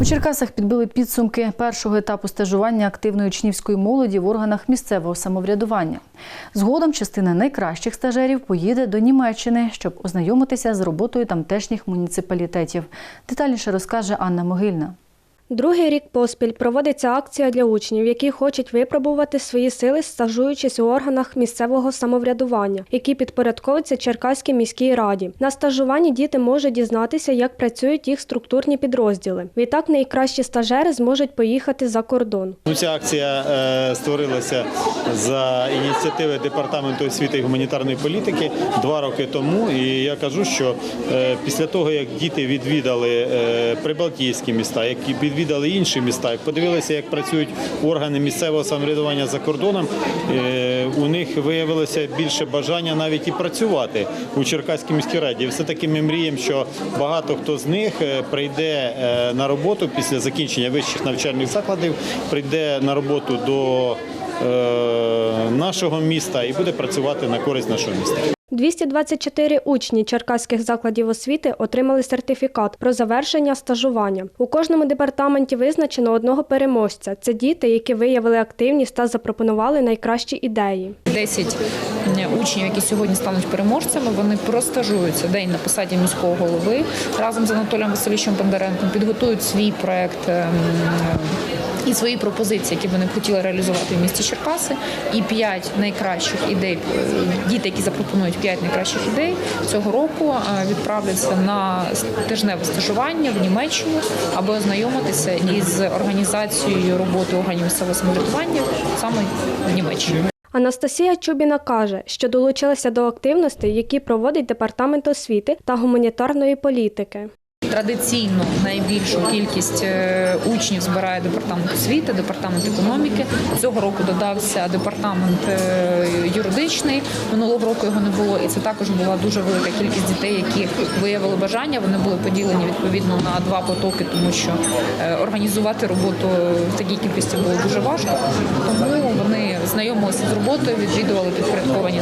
У Черкасах підбили підсумки першого етапу стажування активної учнівської молоді в органах місцевого самоврядування. Згодом частина найкращих стажерів поїде до Німеччини, щоб ознайомитися з роботою тамтешніх муніципалітетів. Детальніше розкаже Анна Могильна. Другий рік поспіль проводиться акція для учнів, які хочуть випробувати свої сили, стажуючись у органах місцевого самоврядування, які підпорядковуються Черкаській міській раді. На стажуванні діти можуть дізнатися, як працюють їх структурні підрозділи. Відтак найкращі стажери зможуть поїхати за кордон. Ну, Ця акція е, створилася за ініціативи департаменту освіти і гуманітарної політики два роки тому. І я кажу, що е, після того, як діти відвідали е, прибалтійські міста, як і відвідали інші міста, подивилися, як працюють органи місцевого самоврядування за кордоном, е, у них виявилося більше бажання навіть і працювати у Черкаській міській раді. І Все таки ми мріємо, що багато хто з них е, прийде е, на роботу після закінчення вищих навчальних закладів, прийде на роботу до нашого міста і буде працювати на користь нашого міста. 224 учні черкаських закладів освіти отримали сертифікат про завершення стажування. У кожному департаменті визначено одного переможця. Це діти, які виявили активність та запропонували найкращі ідеї. 10 учнів, які сьогодні стануть переможцями, вони простажуються день на посаді міського голови разом з Анатолієм Васильовичем Бондаренком, підготують свій проект. І свої пропозиції, які вони б хотіли реалізувати в місті Черкаси, і п'ять найкращих ідей, е, діти, які запропонують п'ять найкращих ідей цього року, е, відправляться на тижневе стажування в Німеччину, аби ознайомитися із організацією роботи органів місцевого самоврядування саме в Німеччині. Анастасія Чубіна каже, що долучилася до активностей, які проводить департамент освіти та гуманітарної політики. Традиційно найбільшу кількість е, учнів збирає департамент освіти, департамент економіки. Цього року додався департамент е, юридичний. Минулого року його не було, і це також була дуже велика кількість дітей, які виявили бажання. Вони були поділені відповідно на два потоки, тому що е, організувати роботу в такій кількості було дуже важко. Тому вони знайомилися з роботою, відвідували підпорядковані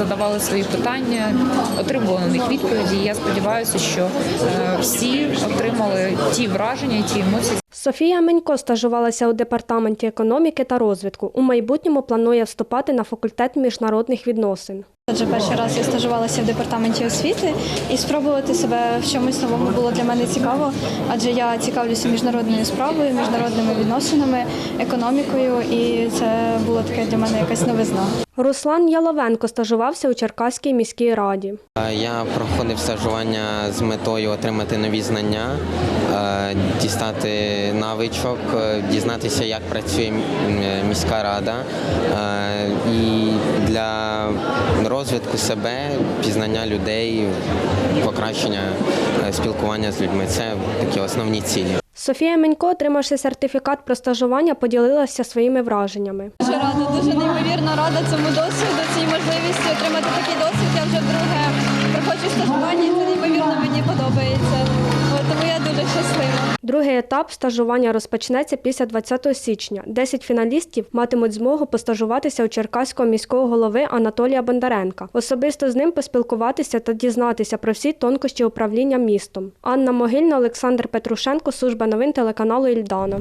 задавали свої питання, отримували на них відповіді. І я сподіваюся, що е, всі отримали ті враження, і ті емоції, Софія Менько стажувалася у департаменті економіки та розвитку. У майбутньому планує вступати на факультет міжнародних відносин. Адже перший раз я стажувалася в департаменті освіти і спробувати себе в чомусь новому було для мене цікаво, адже я цікавлюся міжнародною справою, міжнародними відносинами, економікою, і це було таке для мене якась новизна. Руслан Яловенко стажувався у Черкаській міській раді. Е, Я проходив стажування з метою отримати нові знання, е, дістати навичок, е, дізнатися, як працює м- міська рада. е, І для розвитку себе, пізнання людей, покращення е, спілкування з людьми це такі основні цілі. Софія Менько, отримавши сертифікат про стажування, поділилася своїми враженнями. Дуже рада, дуже неймовірно рада цьому досвіду, цій можливості отримати такий досвід. Я вже вдруге проходжу стажування, і це неймовірно мені подобається. Дуже щаслива. Другий етап стажування розпочнеться після 20 січня. Десять фіналістів матимуть змогу постажуватися у Черкаського міського голови Анатолія Бондаренка, особисто з ним поспілкуватися та дізнатися про всі тонкощі управління містом. Анна Могильна, Олександр Петрушенко, служба новин телеканалу Ільдана.